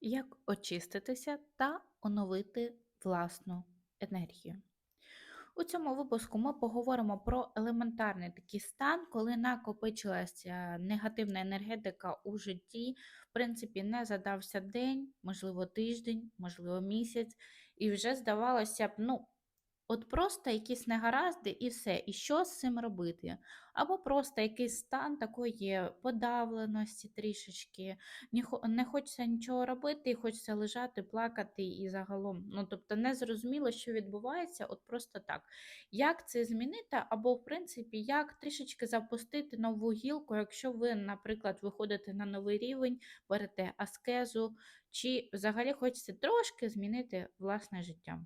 Як очиститися та оновити власну енергію? У цьому випуску ми поговоримо про елементарний такий стан, коли накопичилася негативна енергетика у житті. В принципі, не задався день, можливо, тиждень, можливо, місяць, і вже здавалося б, ну, От просто якісь негаразди і все. І що з цим робити? Або просто якийсь стан такої подавленості трішечки, не хочеться нічого робити, хочеться лежати, плакати і загалом. Ну, тобто не зрозуміло, що відбувається, от просто так. Як це змінити? Або, в принципі, як трішечки запустити нову гілку, якщо ви, наприклад, виходите на новий рівень, берете аскезу, чи взагалі хочеться трошки змінити власне життя.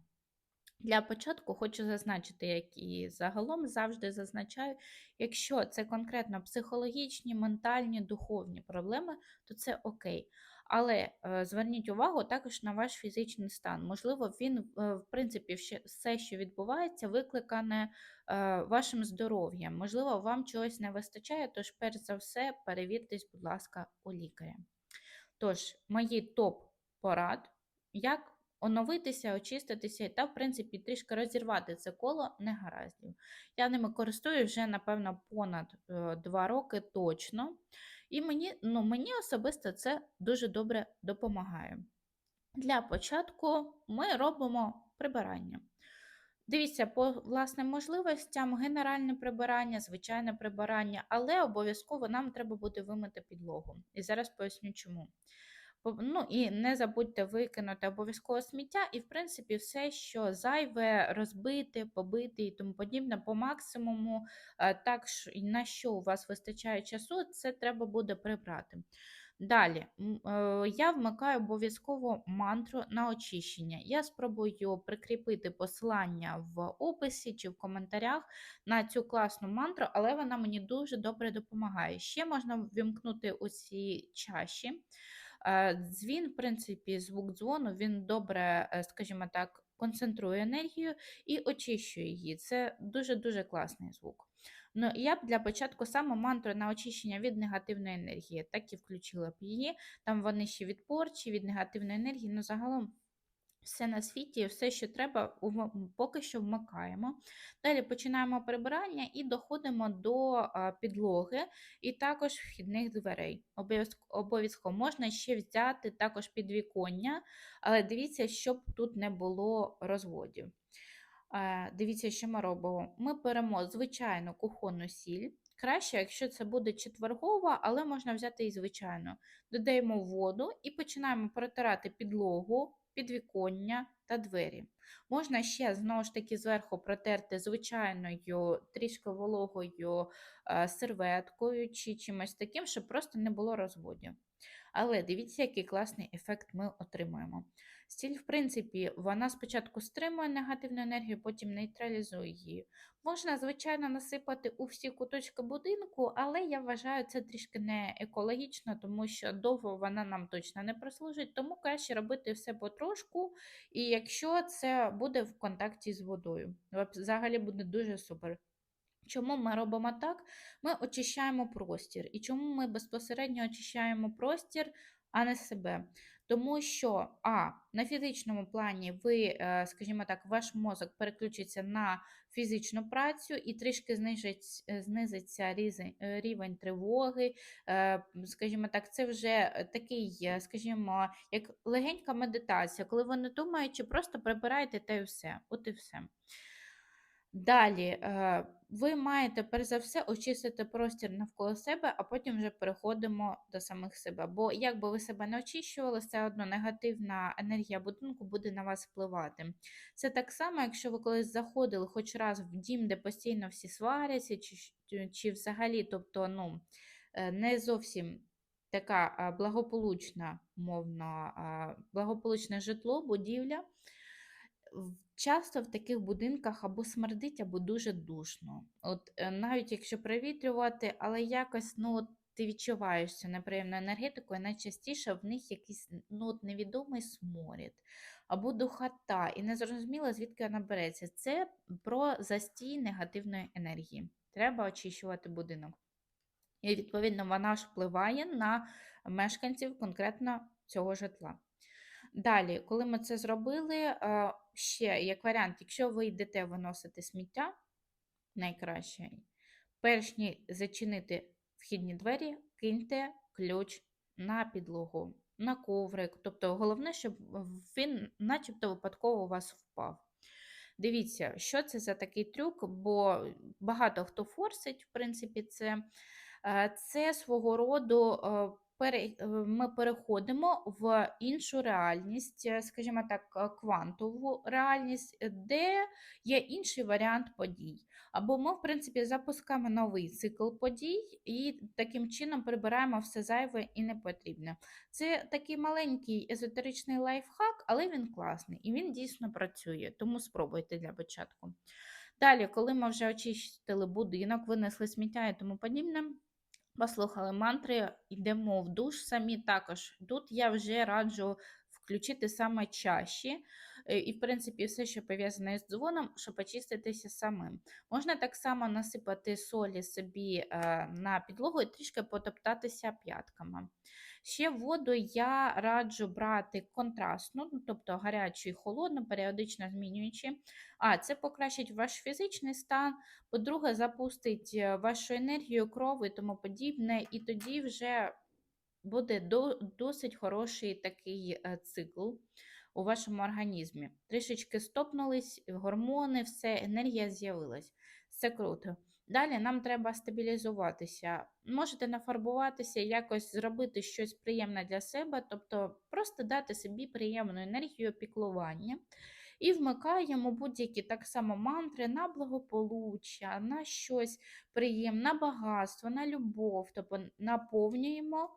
Для початку хочу зазначити, як і загалом завжди зазначаю, якщо це конкретно психологічні, ментальні, духовні проблеми, то це окей. Але е, зверніть увагу також на ваш фізичний стан. Можливо, він, е, в принципі, все, що відбувається, викликане е, вашим здоров'ям. Можливо, вам чогось не вистачає, тож, перш за все, перевіртесь, будь ласка, у лікаря. Тож, мої топ-порад, як оновитися, очиститися та, в принципі, трішки розірвати це коло негараздів. Я ними користуюсь вже, напевно, понад е, 2 роки точно. І мені, ну, мені особисто це дуже добре допомагає. Для початку ми робимо прибирання. Дивіться, по власним можливостям, генеральне прибирання, звичайне прибирання, але обов'язково нам треба буде вимити підлогу. І зараз поясню чому. Ну і не забудьте викинути обов'язково сміття, і, в принципі, все, що зайве, розбите, побите і тому подібне, по максимуму, е, так на що у вас вистачає часу, це треба буде прибрати. Далі, е, я вмикаю обов'язково мантру на очищення. Я спробую прикріпити посилання в описі чи в коментарях на цю класну мантру, але вона мені дуже добре допомагає. Ще можна ввімкнути оці чаші. Е, Дзвін, в принципі, звук дзвону, він добре, е, скажімо так, концентрує енергію і очищує її. Це дуже-дуже класний звук. Ну, я б для початку саме мантру на очищення від негативної енергії, так і включила б її. Там вони ще від порчі, від негативної енергії, ну загалом все на світі, все, що треба, поки що вмикаємо. Далі починаємо прибирання і доходимо до підлоги і також вхідних дверей. Обов'язково можна ще взяти також підвіконня, але дивіться, щоб тут не було розводів. Дивіться, що ми робимо. Ми беремо звичайну кухонну сіль. Краще, якщо це буде четвергова, але можна взяти і звичайну. Додаємо воду і починаємо протирати підлогу, підвіконня та двері. Можна ще знову ж таки зверху протерти звичайною трішки вологою е, серветкою чи чимось таким, щоб просто не було розводів. Але дивіться, який класний ефект ми отримуємо. Стіль, в принципі, вона спочатку стримує негативну енергію, потім нейтралізує її. Можна, звичайно, насипати у всі куточки будинку, але я вважаю це трішки не екологічно, тому що довго вона нам точно не прослужить, тому краще робити все потрошку, і якщо це буде в контакті з водою. Взагалі буде дуже супер. Чому ми робимо так? Ми очищаємо простір. І чому ми безпосередньо очищаємо простір, а не себе? Тому що, а, на фізичному плані ви, е, скажімо так, ваш мозок переключиться на фізичну працю і трішки знижить, е, знизиться е, рівень тривоги. Скажімо так, це вже такий, скажімо, як легенька медитація, коли ви не думаючи, просто прибираєте та й все. От і все. Далі, ви маєте перш за все очистити простір навколо себе, а потім вже переходимо до самих себе. Бо як би ви себе не очищували, все одно негативна енергія будинку буде на вас впливати. Це так само, якщо ви колись заходили хоч раз в дім, де постійно всі сваряться, чи, чи взагалі, тобто, ну, е, не зовсім така благополучна, мовно, благополучне житло, будівля. Часто в таких будинках або смердить, або дуже душно. От е, навіть якщо провітрювати, але якось ну, от ти відчуваєш цю неприємну енергетику, і найчастіше в них якийсь ну, от невідомий сморід або духота, і незрозуміло, звідки вона береться. Це про застій негативної енергії. Треба очищувати будинок. І відповідно вона ж впливає на мешканців конкретно цього житла. Далі, коли ми це зробили, е, ще як варіант, якщо ви йдете виносити сміття, найкраще, перш ніж зачинити вхідні двері, киньте ключ на підлогу, на коврик. Тобто головне, щоб він начебто випадково у вас впав. Дивіться, що це за такий трюк, бо багато хто форсить, в принципі, це. Е, Це свого роду е, ми переходимо в іншу реальність, е, скажімо так, е, квантову реальність, е, де є інший варіант подій. Або ми, в принципі, запускаємо новий цикл подій і таким чином прибираємо все зайве і непотрібне. Це такий маленький езотеричний лайфхак, але він класний і він дійсно працює, тому спробуйте для початку. Далі, коли ми вже очистили будинок, винесли сміття і тому подібне, послухали мантри, йдемо в душ самі також. Тут я вже раджу включити саме чаші. І, в принципі, все, що пов'язане з дзвоном, щоб очиститися самим. Можна так само насипати солі собі е, на підлогу і трішки потоптатися п'ятками. Ще воду я раджу брати контрастну, ну, тобто гарячу і холодну, періодично змінюючи. А, це покращить ваш фізичний стан, по-друге, запустить е, вашу енергію, кров і тому подібне, і тоді вже буде до, досить хороший такий е, цикл у вашому організмі. Трішечки стопнулись, гормони, все, енергія з'явилась. Це круто. Далі нам треба стабілізуватися. Можете нафарбуватися, якось зробити щось приємне для себе, тобто просто дати собі приємну енергію піклування. І вмикаємо будь-які так само мантри на благополуччя, на щось приємне, на багатство, на любов, тобто наповнюємо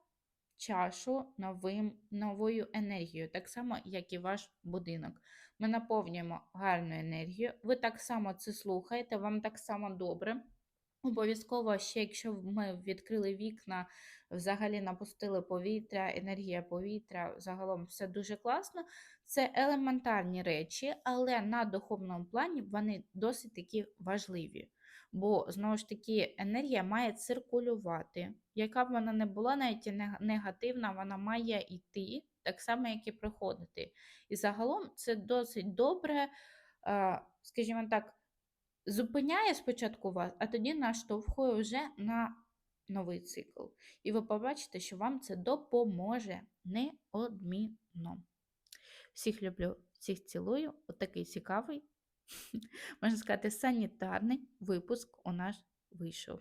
чашу новим, новою енергією, так само, як і ваш будинок. Ми наповнюємо гарну енергію. Ви так само це слухаєте, вам так само добре. Обов'язково ще, якщо ми відкрили вікна, взагалі напустили повітря, енергія повітря, загалом все дуже класно. Це елементарні речі, але на духовному плані вони досить такі важливі. Бо, знову ж таки, енергія має циркулювати. Яка б вона не була, навіть негативна, вона має йти, так само, як і приходити. І загалом це досить добре, скажімо так, зупиняє спочатку вас, а тоді наштовхує вже на новий цикл. І ви побачите, що вам це допоможе неодмінно. Всіх люблю, всіх цілую. Отакий цікавий, можна сказати, санітарний випуск у нас вийшов.